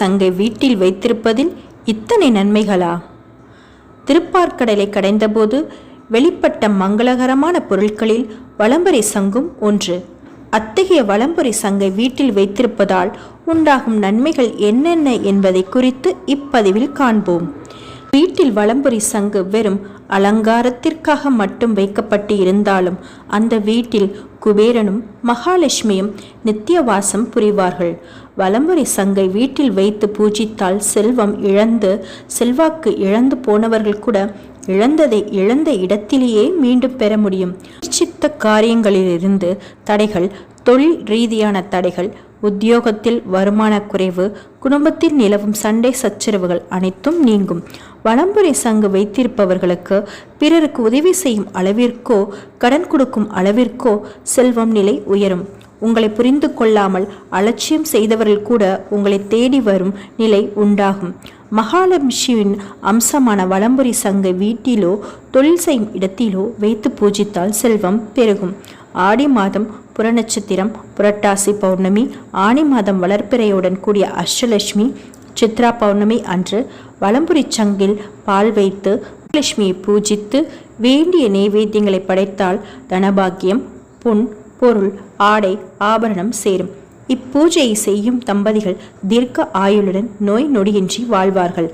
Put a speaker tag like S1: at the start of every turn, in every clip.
S1: சங்கை வீட்டில் வைத்திருப்பதில் இத்தனை நன்மைகளா? திருப்பார்க்கடலை கடைந்தபோது வெளிப்பட்ட மங்களகரமான பொருட்களில் வலம்பரை சங்கும் ஒன்று. அத்தகைய வலம்புரி சங்கை வீட்டில் வைத்திருப்பதால் உண்டாகும் நன்மைகள் என்னென்ன என்பதை குறித்து இப்பதிவில் காண்போம். வீட்டில் வலம்புரி சங்கு வெறும் அலங்காரத்திற்காக மட்டும் வைக்கப்பட்டு இருந்தாலும் அந்த வீட்டில் குபேரனும் மகாலட்சுமியும் நித்தியவாசம் புரிவார்கள். வலம்புரி சங்கை வீட்டில் வைத்து பூஜித்தால் செல்வம் இழந்து செல்வாக்கு இழந்து போனவர்கள் கூட இழந்ததை இழந்த இடத்திலேயே மீண்டும் பெற முடியும். சித்த காரியங்களிலிருந்து தடைகள் தொழில் ரீதியான தடைகள் உத்தியோகத்தில் வருமான குறைவு குடும்பத்தில் நிலவும் சண்டை சச்சரவுகள் அனைத்தும் நீங்கும். வளம்புரை சங்கு வைத்திருப்பவர்களுக்கு பிறருக்கு உதவி செய்யும் அளவிற்கோ கடன் கொடுக்கும் அளவிற்கோ செல்வம் நிலை உயரும். உங்களை புரிந்து கொள்ளாமல் அலட்சியம் செய்தவர்கள் கூட உங்களை தேடி வரும் நிலை உண்டாகும். மகாலட்சுமியின் அம்சமான வளம்புரி சங்கை வீட்டிலோ தொழில் செய்யும் இடத்திலோ வைத்து பூஜித்தால் செல்வம் பெருகும். ஆடி மாதம் புறநட்சத்திரம் புரட்டாசி பௌர்ணமி ஆணி மாதம் வளர்ப்பிறையுடன் கூடிய அஷ்டலட்சுமி சித்ரா பௌர்ணமி அன்று வலம்புரி சங்கில் பால் வைத்து லட்சுமியை பூஜித்து வேண்டிய நெய்வேத்தியங்களை படைத்தால் தனபாக்கியம் புண் பொருள் ஆடை ஆபரணம் சேரும். இப்பூஜையை செய்யும் தம்பதிகள் தீர்க்க ஆயுளுடன் நோய் நொடியின்றி வாழ்வார்கள்.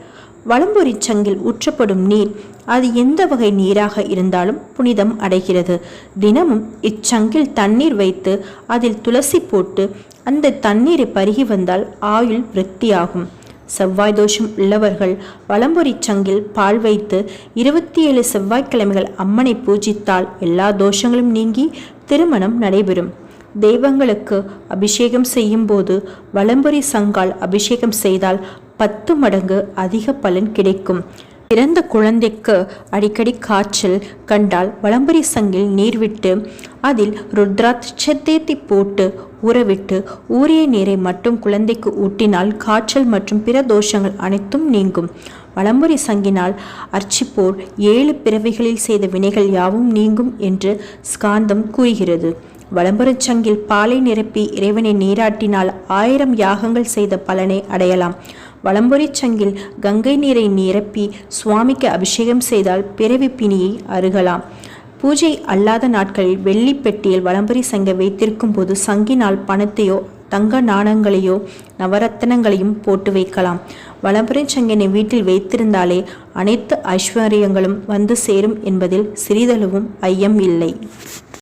S1: வலம்புரி சங்கில் ஊற்றப்படும் நீர் அது எந்த வகை நீராக இருந்தாலும் புனிதம் அடைகிறது. தினமும் இச்சங்கில் தண்ணீர் வைத்து அதில் துளசி போட்டு அந்த தண்ணீரை பருகி வந்தால் ஆயுள் விருத்தியாகும். செவ்வாய் தோஷம் உள்ளவர்கள் வலம்புரி சங்கில் பால் வைத்து இருபத்தி ஏழு செவ்வாய்க்கிழமைகள் அம்மனை பூஜித்தால் எல்லா தோஷங்களும் நீங்கி திருமணம் நடைபெறும். தெய்வங்களுக்கு அபிஷேகம் செய்யும் போது வலம்புரி சங்கால் அபிஷேகம் செய்தால் பத்து மடங்கு அதிக பலன் கிடைக்கும். பிறந்த குழந்தைக்கு அடிக்கடி காய்ச்சல் கண்டால் வளம்பரி சங்கில் நீர் விட்டு அதில் ருத்ராட்சத்தை போட்டு ஊறவிட்டு ஊறிய நீரை மட்டும் குழந்தைக்கு ஊட்டினால் காய்ச்சல் மற்றும் பிற தோஷங்கள் அனைத்தும் நீங்கும். வளம்புரி சங்கினால் அர்ச்சிப்போர் ஏழு பிறவிகளில் செய்த வினைகள் யாவும் நீங்கும் என்று ஸ்காந்தம் கூறுகிறது. வலம்புரச் சங்கில் பாலை நிரப்பி இறைவனை நீராட்டினால் ஆயிரம் யாகங்கள் செய்த பலனை அடையலாம். வலம்புரி சங்கில் கங்கை நீரை நிரப்பி சுவாமிக்கு அபிஷேகம் செய்தால் பிறவி பிணியை அருகலாம். பூஜை அல்லாத நாட்களில் வெள்ளி பெட்டியில் வலம்புரி சங்கை வைத்திருக்கும் போது சங்கினால் பணத்தையோ தங்க நாணங்களையோ நவரத்தனங்களையும் போட்டு வைக்கலாம். வலம்புரை சங்கினை வீட்டில் வைத்திருந்தாலே அனைத்து ஐஸ்வர்யங்களும் வந்து சேரும் என்பதில் சிறிதளவும் ஐயம் இல்லை.